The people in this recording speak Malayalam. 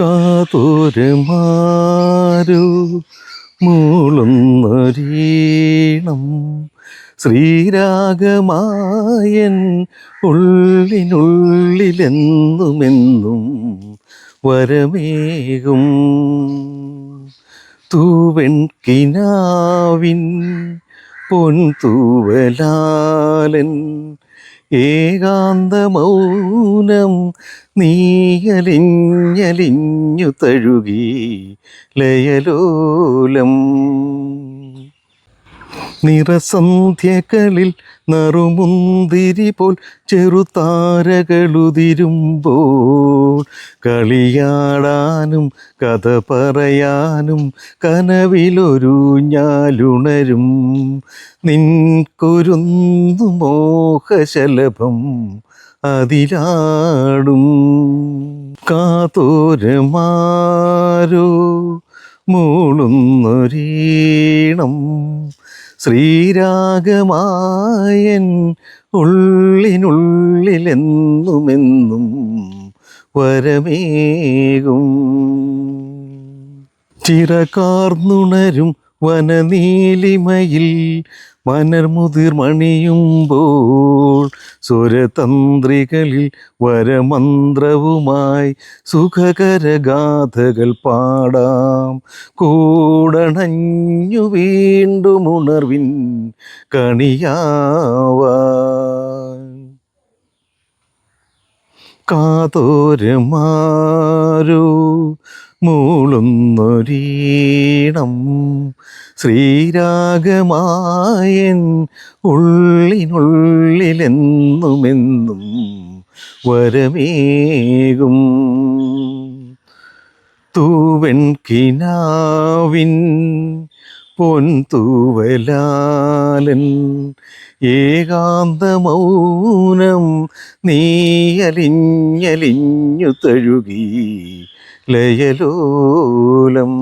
കാതോരമാരോ മൂളുന്നരീണം. ശ്രീരാഗമായൻ ഉള്ളിനുള്ളിലെന്നുമെന്നും വരമേകും. തൂവൻ കിനാവിൻ പൊൻതൂവലാലൻ ഏകാന്ത മൗനം നീയലിഞ്ഞലിഞ്ഞു തഴുകി ലയലോലം. നിറസന്ധ്യകളിൽ നറുമുന്തിരി പോൽ ചെറുതാരകളുതിരുമ്പോൾ കളിയാടാനും കഥ പറയാനും കനവിലൊരു ഞാലുണരും. നിൻ കുരുന്നു മോഹശലഭം അതിലാടും. കാതോരമാരോ മൂളുന്നൊരീണം. ശ്രീരാഗമായൻ ഉള്ളിനുള്ളിലെന്നുമെന്നും വരമേകും. ചിറകാർന്നുണരും വനനീലിമയിൽ മണർമുതിർമണിയുമ്പോൾ സ്വരതന്ത്രികളിൽ വരമന്ത്രവുമായി സുഖകരഗാഥകൾ പാടാം. കൂടണഞ്ഞു വീണ്ടും ഉണർവിൻ കണിയാവാൻ കാതോരമാരോ മൂളുന്നൊരീണം ശ്രീരാഗമായൻ ഉള്ളിനുള്ളിലെന്നുമെന്നും വരമേകും. തൂവൻ കിനാവിൻ പൊൻതൂവലാലൻ ഏകാന്ത മൗനം നീയലിഞ്ഞലിഞ്ഞു തഴുകി ലയലോലം.